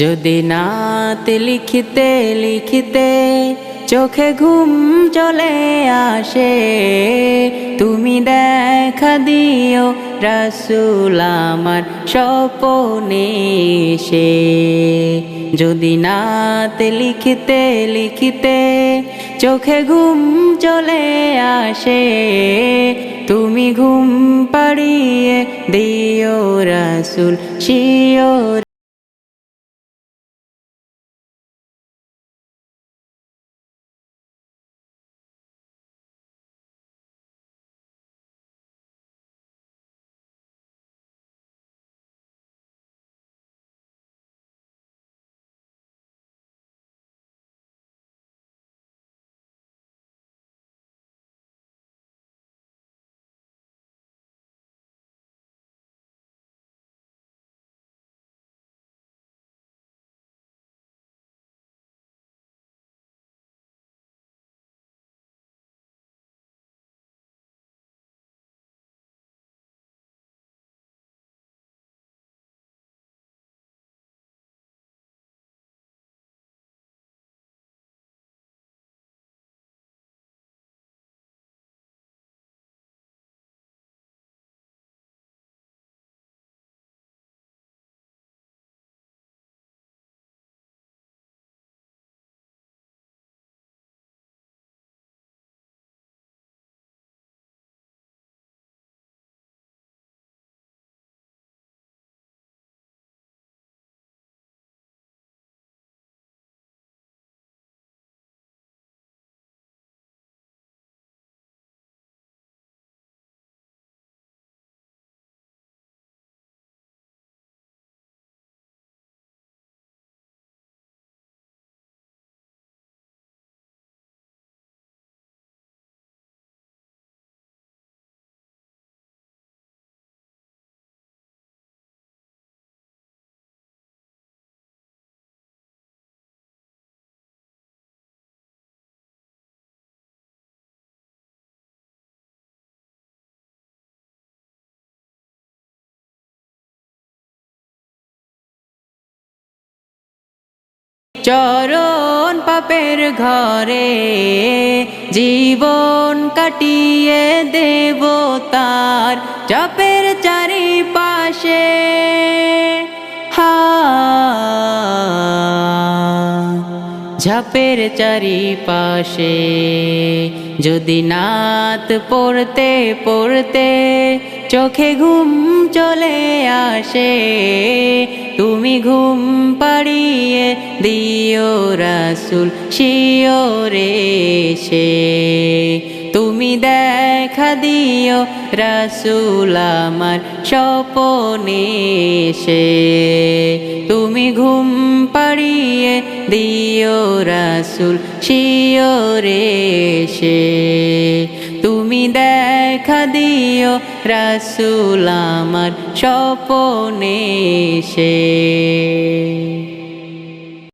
যদি নাত লিখিতে লিখিতে চোখে ঘুম চলে আসে, তুমি দেখা দিও রাসুল আমার স্বপনে সে যদি নাত লিখিতে লিখিতে চোখে ঘুম চলে আসে, তুমি ঘুম পাড়িয়ে দিও রাসুল শিওর চরণ পাপের ঘরে জীবন কাটিয়ে দেব তার চাপের চারিপাশে। হা। ঝাপের চারিপাশে যদি নাত পড়তে পড়তে চোখে ঘুম চলে আসে, তুমি ঘুম পাড়িয়ে দিও রাসুল শিওরে সে তুমি দেখা দিও রাসুল আমার স্বপনে সে তুমি ঘুম পাড়িয়ে দিও রাসুল শিওরে সে তুমি দেখা দিও রাসুল আমার স্বপনে